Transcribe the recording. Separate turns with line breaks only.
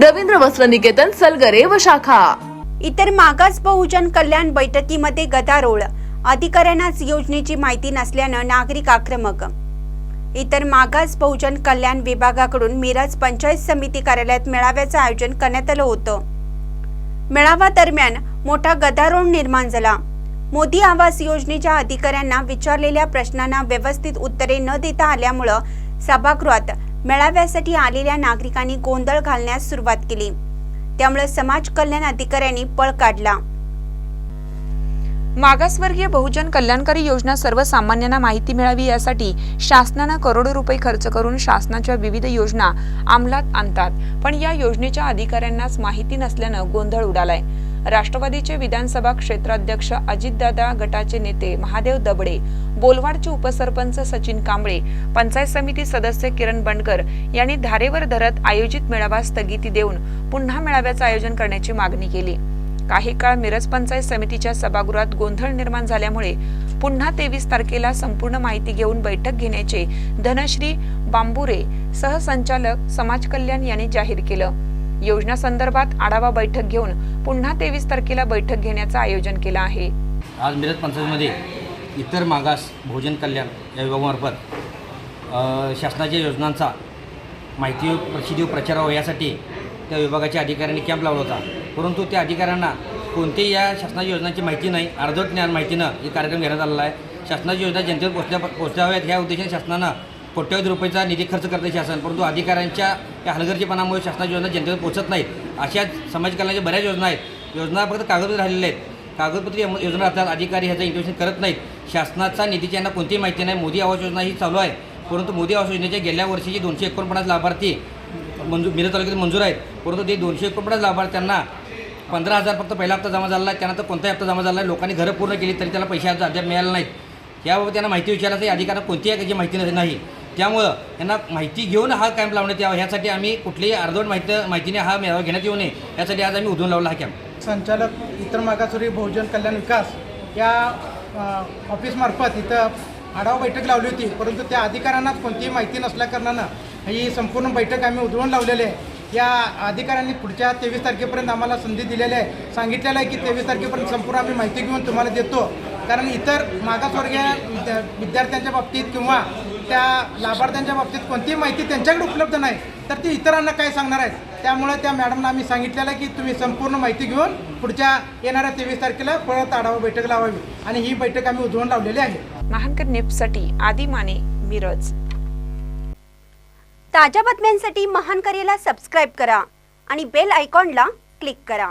रवींद्र वस्त्र निकेतन सलगरे व शाखा.
इतर मागास बहुजन कल्याण बैठकीमध्ये गदारोळ. अधिकाऱ्यांनाच योजनेची माहिती नसल्यानं नागरिक आक्रमक. इतर मागास बहुजन कल्याण विभागाकडून मिरज पंचायत समिती कार्यालयात मेळाव्याचं आयोजन करण्यात आलं होतं. मेळावा दरम्यान मोठा गदारोळ निर्माण झाला. मोदी आवास योजनेच्या अधिकाऱ्यांना विचारलेल्या प्रश्नांना व्यवस्थित उत्तरे न देता आल्यामुळं सभागृहात मेळाव्यासाठी आलेल्या नागरिकांनी गोंधळ घालण्यास सुरुवात केली. त्यामुळे समाज कल्याण अधिकाऱ्यांनी पळ काढला.
मागासवर्गीय बहुजन कल्याणकारी योजना सर्वसामान्यांना माहिती मिळावी यासाठी शासनानं करोडो रुपये खर्च करून शासनाच्या विविध योजना अंमलात आणतात. पण या योजनेच्या अधिकाऱ्यांनाच माहिती नसल्यानं गोंधळ उडालाय. राष्ट्रवादीचे विधानसभा क्षेत्राध्यक्ष अजितदादा गटाचे नेते महादेव दबडे बोलवाडचे उपसरपंच सचिन कांबळे पंचायत समिती सदस्य किरण बंडकर यांनी धारेवर धरत आयोजित मेळावा स्थगिती देऊन पुन्हा मेळाव्याचं आयोजन करण्याची मागणी केली. काही काळ मिरज पंचायत समितीच्या सभागृहात गोंधळ निर्माण झाल्यामुळे पुन्हा तेवीस तारखेला संपूर्ण माहिती घेऊन बैठक घेण्याचे धनश्री बांबुरे सहसंचालक समाज कल्याण यांनी जाहीर केलं. योजना संदर्भात आढावा बैठक घेऊन पुन्हा तेवीस तारखेला बैठक घेण्याचं आयोजन केलं आहे.
आज मिरज पंचायतमध्ये इतर मागास भोजन कल्याण या विभागामार्फत शासनाच्या योजनांचा माहिती प्रसिद्धी प्रचार व्हावा यासाठी त्या विभागाच्या अधिकाऱ्यांनी कॅम्प लावला होता. परंतु त्या अधिकाऱ्यांना कोणत्याही या शासनाच्या योजनांची माहिती नाही अर्धवट ज्ञान माहितीनं हे कार्यक्रम घेण्यात आलेला आहे. शासनाची योजना जनतेवर पोचल्या पोचवाव्यात ह्या उद्देशाने शासनानं कोट्यवधी रुपयाचा निधी खर्च करते शासन परंतु अधिकाऱ्यांच्या या हलगर्जीपणामुळे शासनाच्या योजना जनतेवर पोहोचत नाहीत. अशा समाज कल्याणाच्या बऱ्याच योजना आहेत. योजना फक्त कागदपत्र राहिलेल्या आहेत. कागदपत्री योजना असतात अधिकारी ह्याचं इंटिमेशन करत नाहीत. शासनाचा निधीची यांना कोणतीही माहिती नाही. मोदी आवास योजना ही चालू आहे. परंतु मोदी आवास योजनेच्या गेल्या वर्षीची दोनशे एकोणपन्नास लाभार्थी मंजूर मिरज तालुक्यात मंजूर आहेत. परंतु ते दोनशे एकोणपन्नास लाभार्थ्यांना पंधरा हजार फक्त पहिला हप्ता जमा झाला आहे त्यानंतर कोणताही हप्ता जमा झाला आहे लोकांनी घरं पूर्ण केली तरी त्याला पैसे अद्याप मिळाला नाहीत. याबाबत त्यांना माहिती विचारायचं अधिकाऱ्यांना कोणतीही याची माहिती नाही. त्यामुळं यांना माहिती घेऊन हा कॅम्प लावण्यात यावा. ह्यासाठी आम्ही कुठलीही अर्धवट माहिती माहितीने हा मेळावा घेण्यात येऊ नये. यासाठी आज आम्ही उधळून लावला हा कॅम्प
संचालक इतर मागासुरी बहुजन कल्याण विकास या ऑफिसमार्फत इथं आढावा बैठक लावली होती. परंतु त्या अधिकाऱ्यांनाच कोणतीही माहिती नसल्याकारणानं ही संपूर्ण बैठक आम्ही उधळून लावलेली आहे. या अधिकाऱ्यांनी पुढच्या तेवीस तारखेपर्यंत आम्हाला संधी दिलेली आहे. सांगितलेलं आहे की तेवीस तारखेपर्यंत संपूर्ण आम्ही माहिती घेऊन तुम्हाला देतो. कारण इतर मागासवर्गीय विद्या विद्यार्थ्यांच्या बाबतीत किंवा त्या लाभार्थ्यांच्या बाबतीत कोणतीही माहिती त्यांच्याकडे उपलब्ध नाही तर ती इतरांना काय सांगणार आहेत? त्यामुळे त्या मॅडमना आम्ही सांगितलेलं आहे की तुम्ही संपूर्ण माहिती घेऊन पुढच्या येणाऱ्या तेवीस तारखेला परत आढावा बैठक लावावी. आणि ही बैठक आम्ही उधळून लावलेली आहे.
महानकर निप्ससाठी आदी माने मिरज.
ताज्या बातम्यांसाठी महान करेला सबस्क्राईब करा आणि बेल आयकॉनला क्लिक करा.